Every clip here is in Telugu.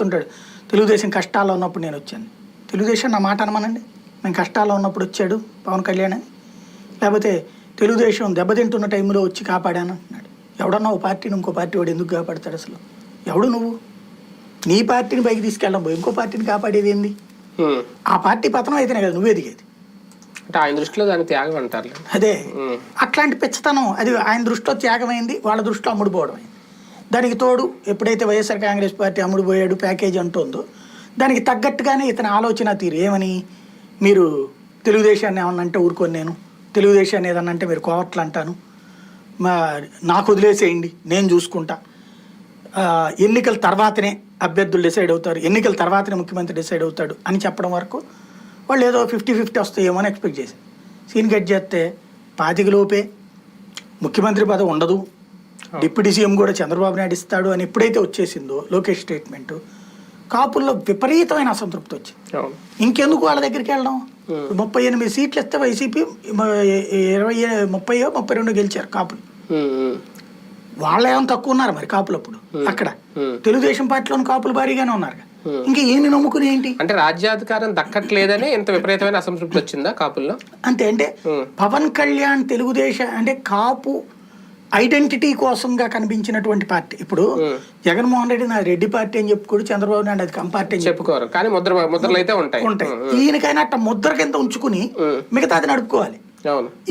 చెప్తుంటాడు తెలుగుదేశం కష్టాల్లో ఉన్నప్పుడు నేను వచ్చాను. తెలుగుదేశం నా మాట అనమనండి. మేము కష్టాల్లో ఉన్నప్పుడు వచ్చాడు పవన్ కళ్యాణ్ అని. లేకపోతే తెలుగుదేశం దెబ్బతింటున్న టైంలో వచ్చి కాపాడాను అంటున్నాడు. ఎవడన్నా ఓ పార్టీని ఇంకో పార్టీ వాడు ఎందుకు కాపాడతాడు అసలు? ఎవడు నువ్వు? నీ పార్టీని పైకి తీసుకెళ్ళడం పోయి ఇంకో పార్టీని కాపాడేది ఏంది. ఆ పార్టీ పతనం అయితేనే కదా నువ్వు ఎదిగేది. అంటే ఆయన దృష్టిలో దాన్ని త్యాగం అంటారు అదే. అట్లాంటి పెచ్చతనం అది ఆయన దృష్టిలో త్యాగమైంది వాళ్ళ దృష్టిలో అమ్ముడుపోవడం అయింది దానికి తోడు ఎప్పుడైతే వైఎస్ఆర్ కాంగ్రెస్ పార్టీ అమ్ముడు పోయాడు ప్యాకేజ్ అంటుందో దానికి తగ్గట్టుగానే ఇతని ఆలోచన తీరు. ఏమని? మీరు తెలుగుదేశాన్ని ఏమన్నా అంటే ఊరుకొని నేను. తెలుగుదేశాన్ని ఏదన్నా అంటే మీరు కోవట్లు అంటాను. మా నాకు వదిలేసేయండి నేను చూసుకుంటా. ఎన్నికల తర్వాతనే అభ్యర్థులు డిసైడ్ అవుతారు ఎన్నికల తర్వాతనే ముఖ్యమంత్రి డిసైడ్ అవుతాడు అని చెప్పడం వరకు వాళ్ళు ఏదో ఫిఫ్టీ ఫిఫ్టీ వస్తాయేమో అని ఎక్స్పెక్ట్ చేశారు. సీన్ కట్ చేస్తే పాతిక లోపే ముఖ్యమంత్రి పదవి ఉండదు. డిప్యూటీ సీఎం కూడా చంద్రబాబు నాయుడు ఇస్తాడు అని ఎప్పుడైతే వచ్చేసిందో లోకేష్ స్టేట్మెంట్ కాపుల్లో విపరీతమైన అసంతృప్తి వచ్చింది. ఇంకెందుకు వాళ్ళ దగ్గరికి వెళ్ళడం? ముప్పై ఎనిమిది సీట్లు ఇస్తే వైసీపీ ఇరవై ముప్పై ముప్పై రెండు గెలిచారు కాపులు. వాళ్ళ ఏమైనా తక్కువ ఉన్నారు మరి కాపులు అప్పుడు? అక్కడ. తెలుగుదేశం పార్టీలోని కాపులు భారీగానే ఉన్నారు ఇంకా ఈయన నమ్ముకుని ఏంటి? అంటే రాజ్యాధికారం దక్కట్లేదని ఇంత విపరీతమైన అసంతృప్తి వచ్చిందా కాపుల్లో? అంతే అంటే. పవన్ కళ్యాణ్ తెలుగుదేశం అంటే కాపు ఐడెంటిటీ కోసంగా కనిపించినటువంటి పార్టీ. ఇప్పుడు జగన్మోహన్ రెడ్డి నా రెడ్డి పార్టీ అని చెప్పుకోడు చంద్రబాబు నాయుడు అది కమ్ పార్టీ అని చెప్పుకోరు. కానీ ముద్ర ముద్రలు అయితే ఉంటాయి. ఉంటాయి. ఈయనకైనా అట్ట ముద్ర కింద ఉంచుకుని మిగతాది నడుపుకోవాలి.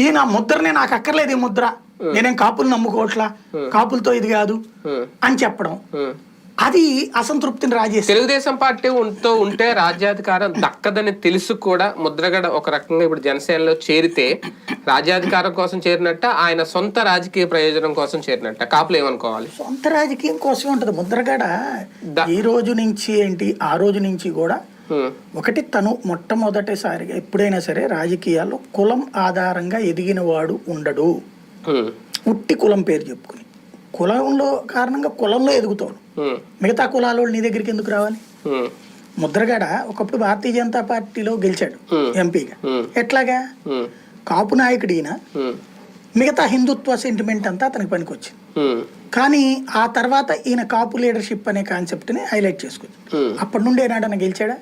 ఈయన ఆ ముద్రనే నాకు అక్కర్లేదు ఈ ముద్ర. నేనేం కాపులు నమ్ముకోవట్లా? కాపులతో ఇది కాదు అని చెప్పడం. అది అసంతృప్తిని రాజేసి తెలుగుదేశం పార్టీ ఉంటూ ఉంటే రాజ్యాధికారం దక్కదని తెలుసు కూడా ముద్రగడ ఒక రకంగా ఇప్పుడు జనసేనలో చేరితే రాజ్యాధికారం కోసం చేరినట్ట ఆయన సొంత రాజకీయ ప్రయోజనం కోసం చేరినట్ట. కాపులు ఏమనుకోవాలి? సొంత రాజకీయం కోసమే ఉంటుంది. ముద్రగడ ఈ రోజు నుంచి ఏంటి ఆ రోజు నుంచి కూడా ఒకటి తను మొట్టమొదటిసారిగా ఎప్పుడైనా సరే రాజకీయాల్లో కులం ఆధారంగా ఎదిగిన వాడు ఉండడు ఉట్టి కులం పేరు చెప్పుకుని. కులంలో కారణంగా కులంలో ఎదుగుతాడు మిగతా కులాల వాళ్ళు నీ దగ్గరికి ఎందుకు రావాలి? ముద్రగడ ఒకప్పుడు భారతీయ జనతా పార్టీలో గెలిచాడు. ఎంపీగా. ఎట్లాగా? కాపు నాయకుడు ఈయన. మిగతా హిందుత్వ సెంటిమెంట్ అంతా అతనికి పనికొచ్చింది. కానీ ఆ తర్వాత ఈయన కాపు లీడర్షిప్ అనే కాన్సెప్ట్ని హైలైట్ చేసుకుంది. అప్పటి నుండి ఏనాడన్నా గెలిచాడా?